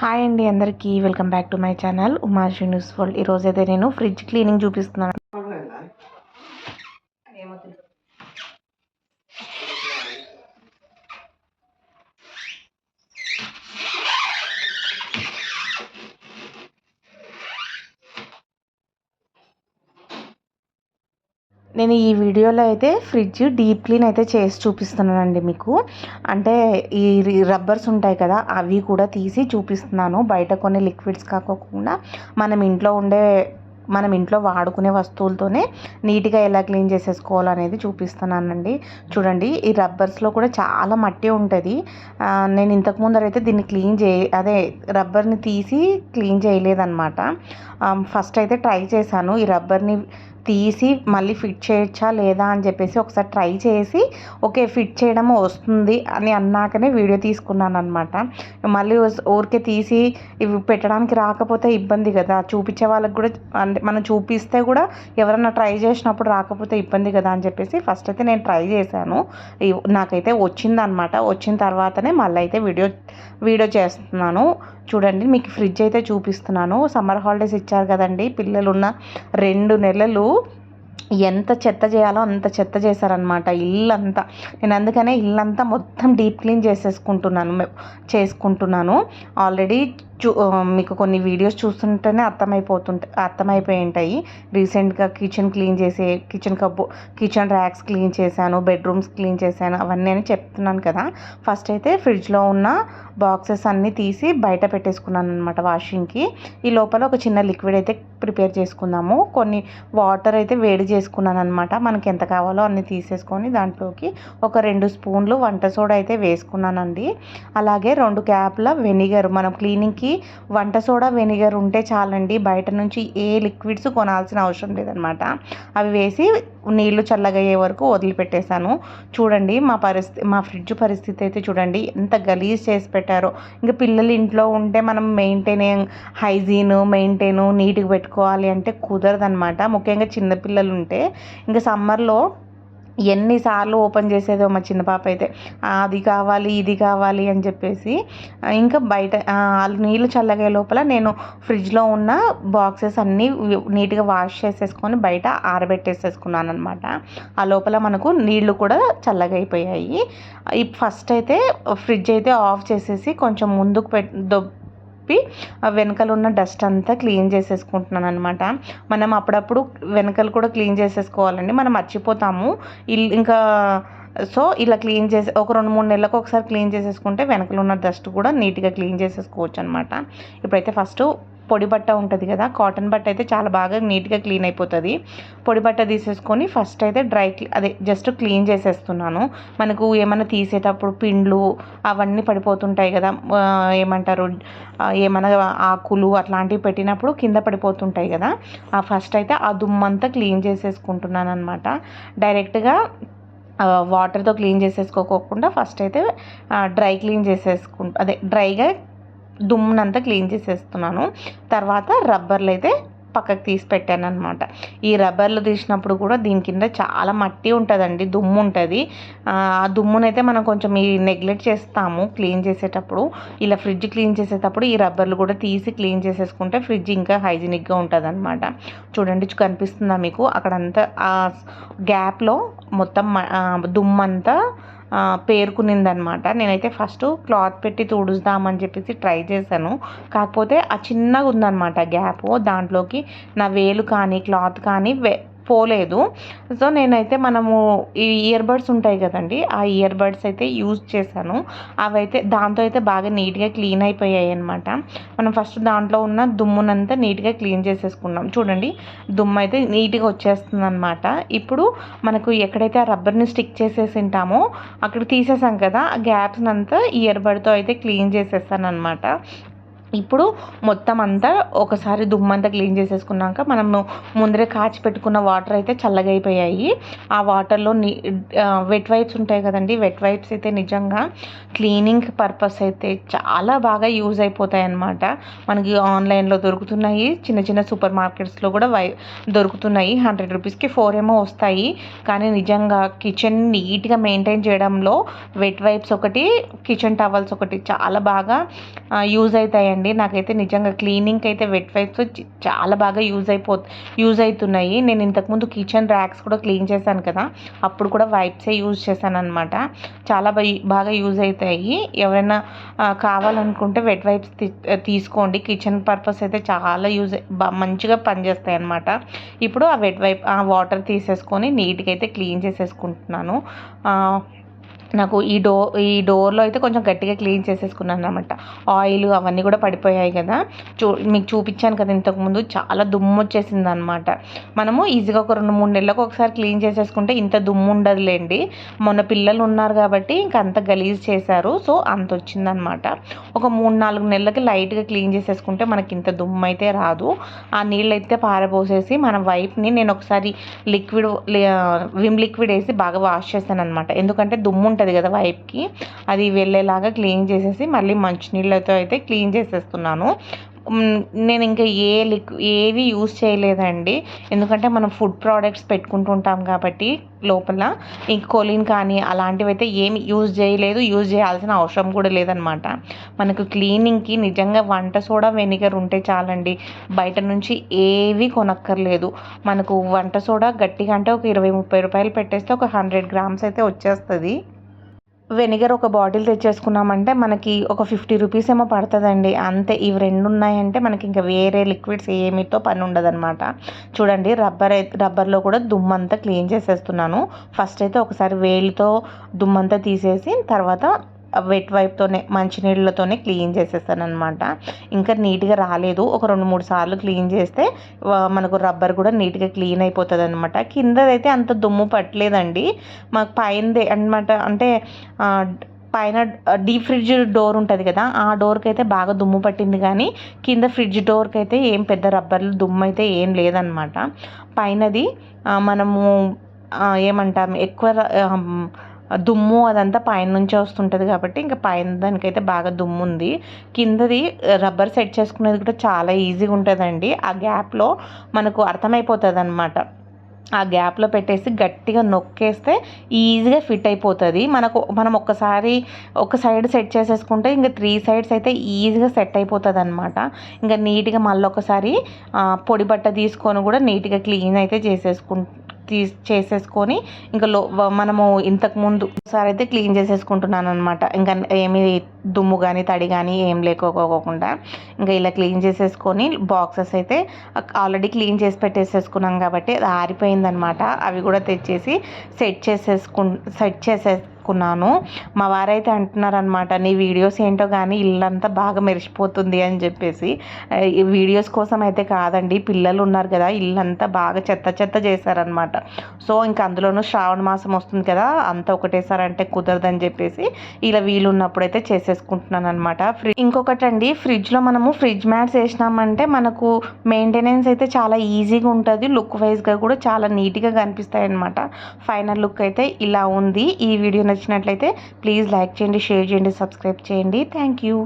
Hi అండి అందరికీ welcome back to my channel Umashi news world. ఈరోజు అయితే నేను ఫ్రిడ్జ్ క్లీనింగ్ చూపిస్తున్నాను. నేను ఈ వీడియోలో అయితే ఫ్రిడ్జ్ డీప్ క్లీన్ అయితే చేసి చూపిస్తున్నానండి మీకు. అంటే ఈ రబ్బర్స్ ఉంటాయి కదా అవి కూడా తీసి చూపిస్తున్నాను. బయట కొన్ని లిక్విడ్స్ కాకోకుండా మనం ఇంట్లో ఉండే మనం ఇంట్లో వాడుకునే వస్తువులతోనే నీట్గా ఎలా క్లీన్ చేసేసుకోవాలనేది చూపిస్తున్నానండి. చూడండి ఈ రబ్బర్స్లో కూడా చాలా మట్టి ఉంటుంది. నేను ఇంతకు ముందరైతే దీన్ని క్లీన్ చేయ అదే రబ్బర్ని తీసి క్లీన్ చేయలేదన్నమాట. ఫస్ట్ అయితే ట్రై చేశాను. ఈ రబ్బర్ని తీసి మళ్ళీ ఫిట్ చేయొచ్చా లేదా అని చెప్పేసి ఒకసారి ట్రై చేసి ఓకే ఫిట్ చేయడం వస్తుంది అని అన్నాకనే వీడియో తీసుకున్నాను అనమాట మళ్ళీ ఊరికే తీసి ఇవి పెట్టడానికి రాకపోతే ఇబ్బంది కదా. చూపించే వాళ్ళకి కూడా అంటే మనం చూపిస్తే కూడా ఎవరైనా ట్రై చేసినప్పుడు రాకపోతే ఇబ్బంది కదా అని చెప్పేసి ఫస్ట్ అయితే నేను ట్రై చేశాను. నాకైతే వచ్చిందనమాట వచ్చిన తర్వాతనే మళ్ళీ అయితే వీడియో వీడియో చేస్తున్నాను. చూడండి మీకు ఫ్రిడ్జ్ అయితే చూపిస్తున్నాను. సమ్మర్ హాలిడేస్ ఇచ్చారు కదండి. పిల్లలు ఉన్న రెండు నెలలు ఎంత చెత్త చేయాలో అంత చెత్త చేశారనమాట ఇల్లంతా. నేను అందుకనే ఇల్లంతా మొత్తం డీప్ క్లీన్ చేసేసుకుంటున్నాను. చేసుకుంటున్నాను. ఆల్రెడీ చూ మీకు కొన్ని వీడియోస్ చూస్తుంటేనే అర్థమైపోతుంటే అర్థమైపోయి ఉంటాయి రీసెంట్గా కిచెన్ క్లీన్ చేసే కిచెన్ కబ్బు కిచెన్ ర్యాక్స్ క్లీన్ చేశాను బెడ్రూమ్స్ క్లీన్ చేశాను అవన్నీ అని చెప్తున్నాను కదా. ఫస్ట్ అయితే ఫ్రిడ్జ్లో ఉన్న బాక్సెస్ అన్నీ తీసి బయట పెట్టేసుకున్నాను అనమాట వాషింగ్కి. ఈ లోపల ఒక చిన్న లిక్విడ్ అయితే ప్రిపేర్ చేసుకుందాము. కొన్ని వాటర్ అయితే వేడి చేసుకున్నాను అనమాట మనకి ఎంత కావాలో అన్ని తీసేసుకొని దాంట్లోకి ఒక రెండు స్పూన్లు వంట సోడా అయితే వేసుకున్నానండి. అలాగే రెండు క్యాప్ల వెనిగర్ మనం క్లీనింగ్కి మనకి వంట సోడా వెనిగర్ ఉంటే చాలండి. బయట నుంచి ఏ లిక్విడ్స్ కొనాల్సిన అవసరం లేదనమాట అవి వేసి నీళ్ళు చల్లగయ్యే వరకు వదిలిపెట్టేశాను. చూడండి మా పరిస్థితి మా ఫ్రిడ్జ్ పరిస్థితి అయితే చూడండి ఎంత గలీజ్ చేసి పెట్టారో. ఇంకా పిల్లలు ఇంట్లో ఉంటే మనం మెయింటైన్ హైజీన్ మెయింటైన్ నీట్గా పెట్టుకోవాలి అంటే కుదరదనమాట ముఖ్యంగా చిన్నపిల్లలు ఉంటే. ఇంకా సమ్మర్లో ఎన్నిసార్లు ఓపెన్ చేసేదో మా చిన్న పాప అయితే అది కావాలి ఇది కావాలి అని చెప్పేసి ఇంకా బయట నీళ్ళు చల్లగే లోపల నేను ఫ్రిడ్జ్లో ఉన్న బాక్సెస్ అన్నీ నీట్గా వాష్ చేసేసుకొని బయట ఆరబెట్టేసేసుకున్నాను అనమాట ఆ లోపల మనకు నీళ్ళు కూడా చల్లగా అయిపోయాయి ఫస్ట్ అయితే ఫ్రిడ్జ్ అయితే ఆఫ్ చేసేసి కొంచెం ముందుకు పెట్ చెప్పి వెనకలు ఉన్న డస్ట్ అంతా క్లీన్ చేసేసుకుంటున్నాను అనమాట మనం అప్పుడప్పుడు వెనకలు కూడా క్లీన్ చేసేసుకోవాలండి. మనం మర్చిపోతాము. ఇంకా సో ఇలా క్లీన్ చేసి ఒక రెండు మూడు నెలలకు ఒకసారి క్లీన్ చేసేసుకుంటే వెనకలు ఉన్న డస్ట్ కూడా నీట్గా క్లీన్ చేసేసుకోవచ్చు అనమాట ఇప్పుడైతే ఫస్ట్ పొడి బట్ట ఉంటుంది కదా కాటన్ బట్ట అయితే చాలా బాగా నీట్గా క్లీన్ అయిపోతుంది. పొడి బట్ట తీసేసుకొని ఫస్ట్ అయితే డ్రై అదే జస్ట్ క్లీన్ చేసేస్తున్నాను. మనకు ఏమైనా తీసేటప్పుడు పిండ్లు అవన్నీ పడిపోతుంటాయి కదా ఏమంటారు ఏమైనా ఆకులు అట్లాంటివి పెట్టినప్పుడు కింద పడిపోతుంటాయి కదా ఆ ఫస్ట్ అయితే ఆ దుమ్మంతా క్లీన్ చేసేసుకుంటున్నాను అనమాట డైరెక్ట్గా వాటర్తో క్లీన్ చేసేసుకోకుండా ఫస్ట్ అయితే డ్రై క్లీన్ చేసేసుకుంటా అదే డ్రైగా దుమ్మునంతా క్లీన్ చేసేస్తున్నాను. తర్వాత రబ్బర్లు అయితే పక్కకు తీసి పెట్టాను అనమాట ఈ రబ్బర్లు తీసినప్పుడు కూడా దీని కింద చాలా మట్టి ఉంటుందండి దుమ్ము ఉంటుంది ఆ దుమ్మునైతే మనం కొంచెం ఈ నెగ్లెక్ట్ చేస్తాము క్లీన్ చేసేటప్పుడు. ఇలా ఫ్రిడ్జ్ క్లీన్ చేసేటప్పుడు ఈ రబ్బర్లు కూడా తీసి క్లీన్ చేసేసుకుంటే ఫ్రిడ్జ్ ఇంకా హైజీనిక్గా ఉంటుంది అనమాట చూడండి కనిపిస్తుందా మీకు? అక్కడంతా ఆ గ్యాప్లో మొత్తం దుమ్మంతా పేరుకునిందనమాట. నేనైతే ఫస్ట్ క్లాత్ పెట్టి తుడుస్తామని చెప్పేసి ట్రై చేశాను. కాకపోతే ఆ చిన్నగా ఉందనమాట గ్యాప్. దాంట్లోకి నా వేలు కానీ క్లాత్ కానీ పోలేదు. సో నేనైతే మనము ఈ ఇయర్ బడ్స్ ఉంటాయి కదండి ఆ ఇయర్ బడ్స్ అయితే యూజ్ చేశాను. అవైతే దాంతో అయితే బాగా నీట్గా క్లీన్ అయిపోయాయి అనమాట మనం ఫస్ట్ దాంట్లో ఉన్న దుమ్మునంతా నీట్గా క్లీన్ చేసేసుకున్నాం. చూడండి దుమ్ము అయితే నీట్గా వచ్చేస్తుంది అనమాట ఇప్పుడు మనకు ఎక్కడైతే ఆ రబ్బర్ని స్టిక్ చేసేసి ఉంటామో అక్కడ తీసేసాం కదా ఆ గ్యాప్స్ అంతా ఇయర్ బడ్తో అయితే క్లీన్ చేసేస్తాను అనమాట ఇప్పుడు మొత్తం అంతా ఒకసారి దుమ్మంతా క్లీన్ చేసేసుకున్నాక మనము ముందరే కాచి పెట్టుకున్న వాటర్ అయితే చల్లగా అయిపోయాయి. ఆ వాటర్లో నీ వెట్ వైప్స్ ఉంటాయి కదండి వెట్ వైప్స్ అయితే నిజంగా క్లీనింగ్ పర్పస్ అయితే చాలా బాగా యూజ్ అయిపోతాయి అన్నమాట మనకి ఆన్లైన్లో దొరుకుతున్నాయి చిన్న చిన్న సూపర్ మార్కెట్స్లో కూడా వై దొరుకుతున్నాయి. హండ్రెడ్ రూపీస్కి ఫోర్ ఏమో వస్తాయి. కానీ నిజంగా కిచెన్ నీట్గా మెయింటైన్ చేయడంలో వెట్ వైప్స్ ఒకటి కిచెన్ టవల్స్ ఒకటి చాలా బాగా యూజ్ అవుతాయి అండి. నాకైతే నిజంగా క్లీనింగ్కి అయితే వెట్ వైప్స్ చాలా బాగా యూజ్ అయిపో యూజ్ అవుతున్నాయి నేను ఇంతకుముందు కిచెన్ ర్యాక్స్ కూడా క్లీన్ చేశాను కదా అప్పుడు కూడా వైప్సే యూజ్ చేశాను అనమాట చాలా బాగా యూజ్ అవుతాయి ఎవరైనా కావాలనుకుంటే వెట్ వైప్స్ తీసుకోండి. కిచెన్ పర్పస్ అయితే చాలా యూజ్ మంచిగా పనిచేస్తాయి అనమాట ఇప్పుడు ఆ వెట్ వైప్ ఆ వాటర్ తీసేసుకొని నీట్గా అయితే క్లీన్ చేసేసుకుంటున్నాను. నాకు ఈ డో ఈ డోర్లో అయితే కొంచెం గట్టిగా క్లీన్ చేసేసుకున్నాను అనమాట ఆయిల్ అవన్నీ కూడా పడిపోయాయి కదా. చూ మీకు చూపించాను కదా ఇంతకుముందు. చాలా దుమ్ము వచ్చేసింది అనమాట మనము ఈజీగా ఒక రెండు మూడు నెలలకు ఒకసారి క్లీన్ చేసేసుకుంటే ఇంత దుమ్ము ఉండదులేండి. మొన్న పిల్లలు ఉన్నారు కాబట్టి ఇంకా అంత గలీజ్ చేశారు. సో అంత వచ్చిందనమాట ఒక మూడు నాలుగు నెలలకి లైట్గా క్లీన్ చేసేసుకుంటే మనకి ఇంత దుమ్ము అయితే రాదు. ఆ నీళ్ళు అయితే పారబోసేసి మన వైఫ్ని నేను ఒకసారి లిక్విడ్ విమ్ లిక్విడ్ వేసి బాగా వాష్ చేశాను అనమాట ఎందుకంటే దుమ్ము ఉంటుంది కదా వైప్కి. అది వెళ్ళేలాగా క్లీన్ చేసేసి మళ్ళీ మంచినీళ్ళతో అయితే క్లీన్ చేసేస్తున్నాను. నేను ఇంకా ఏ లిక్ ఏవి యూస్ చేయలేదండి. ఎందుకంటే మనం ఫుడ్ ప్రోడక్ట్స్ పెట్టుకుంటుంటాం కాబట్టి లోపల. ఇంక కొలిన్ కానీ అలాంటివి అయితే ఏమి యూజ్ చేయలేదు. యూజ్ చేయాల్సిన అవసరం కూడా లేదనమాట. మనకు క్లీనింగ్కి నిజంగా వంట సోడా వెనిగర్ ఉంటే చాలండి. బయట నుంచి ఏవి కొనక్కర్లేదు. మనకు వంట సోడా గట్టిగా అంటే ఒక ఇరవై ముప్పై రూపాయలు పెట్టేస్తే ఒక హండ్రెడ్ గ్రామ్స్ అయితే వచ్చేస్తుంది. వెనిగర్ ఒక బాటిల్ తెచ్చేసుకున్నామంటే మనకి ఒక ఫిఫ్టీ రూపీస్ ఏమో పడుతుందండి. అంతే ఇవి రెండు ఉన్నాయంటే మనకి ఇంకా వేరే లిక్విడ్స్ ఏమితో పని ఉండదన్నమాట. చూడండి రబ్బర్ రబ్బర్లో కూడా దుమ్మంతా క్లీన్ చేసేస్తున్నాను. ఫస్ట్ అయితే ఒకసారి వేలితో దుమ్మంతా తీసేసి తర్వాత వెట్ వైప్తోనే మంచినీళ్ళతోనే క్లీన్ చేసేస్తాను అనమాట ఇంకా నీట్గా రాలేదు. ఒక రెండు మూడు సార్లు క్లీన్ చేస్తే మనకు రబ్బర్ కూడా నీట్గా క్లీన్ అయిపోతుంది అనమాట కిందదైతే అంత దుమ్ము పట్టలేదండి. మాకు పైనదే అనమాట అంటే పైన డీప్ ఫ్రిడ్జ్ డోర్ ఉంటుంది కదా ఆ డోర్కి అయితే బాగా దుమ్ము పట్టింది కానీ కింద ఫ్రిడ్జ్ డోర్కి అయితే ఏం పెద్ద రబ్బర్లు దుమ్ము అయితే ఏం లేదనమాట పైనది మనము ఏమంటాం ఎక్కువ దుమ్ము అదంతా పైన నుంచి వస్తుంటుంది కాబట్టి ఇంకా పైన దానికైతే బాగా దుమ్ము ఉంది. కిందది రబ్బర్ సెట్ చేసుకునేది కూడా చాలా ఈజీగా ఉంటుందండి. ఆ గ్యాప్లో మనకు అర్థమైపోతుంది అనమాట ఆ గ్యాప్లో పెట్టేసి గట్టిగా నొక్కేస్తే ఈజీగా ఫిట్ అయిపోతుంది. మనకు మనం ఒక్కసారి ఒక సైడ్ సెట్ చేసేసుకుంటే ఇంకా త్రీ సైడ్స్ అయితే ఈజీగా సెట్ అయిపోతుంది అనమాట ఇంకా నీట్గా మళ్ళీ ఒకసారి పొడి బట్ట తీసుకొని కూడా నీట్గా క్లీన్ అయితే చేసేసుకుంటు తీ చేసేసుకొని ఇంకా లో మనము ఇంతకుముందు ఒకసారి అయితే క్లీన్ చేసేసుకుంటున్నాను అనమాట ఇంకా ఏమి దుమ్ము కానీ తడి కానీ ఏం లేకపోకుండా ఇంకా ఇలా క్లీన్ చేసేసుకొని బాక్సెస్ అయితే ఆల్రెడీ క్లీన్ చేసి పెట్టేసేసుకున్నాం కాబట్టి అది ఆరిపోయిందనమాట అవి కూడా తెచ్చేసి సెట్ చేసేసుకు సెట్ చేసే తీసుకున్నాను మా వారైతే అంటున్నారనమాట నీ వీడియోస్ ఏంటో కానీ ఇల్లంతా బాగా మెరిసిపోతుంది అని చెప్పేసి. వీడియోస్ కోసం అయితే కాదండి పిల్లలు ఉన్నారు కదా ఇల్లంతా బాగా చెత్త చెత్త చేశారనమాట సో ఇంకా అందులోనూ శ్రావణ మాసం వస్తుంది కదా అంతా ఒకటేసారి అంటే కుదరదని చెప్పేసి ఇలా వీలున్నప్పుడైతే చేసేసుకుంటున్నాను అనమాట ఫ్రి ఇంకొకటి అండి ఫ్రిడ్జ్లో మనము ఫ్రిడ్జ్ మ్యాట్స్ వేసినామంటే మనకు మెయింటెనెన్స్ అయితే చాలా ఈజీగా ఉంటుంది లుక్ వైజ్గా కూడా చాలా నీట్గా కనిపిస్తాయి అనమాట ఫైనల్ లుక్ అయితే ఇలా ఉంది. ఈ వీడియో నచ్చినట్లయితే ప్లీజ్ లైక్ చేయండి షేర్ చేయండి సబ్స్క్రైబ్ చేయండి. Thank you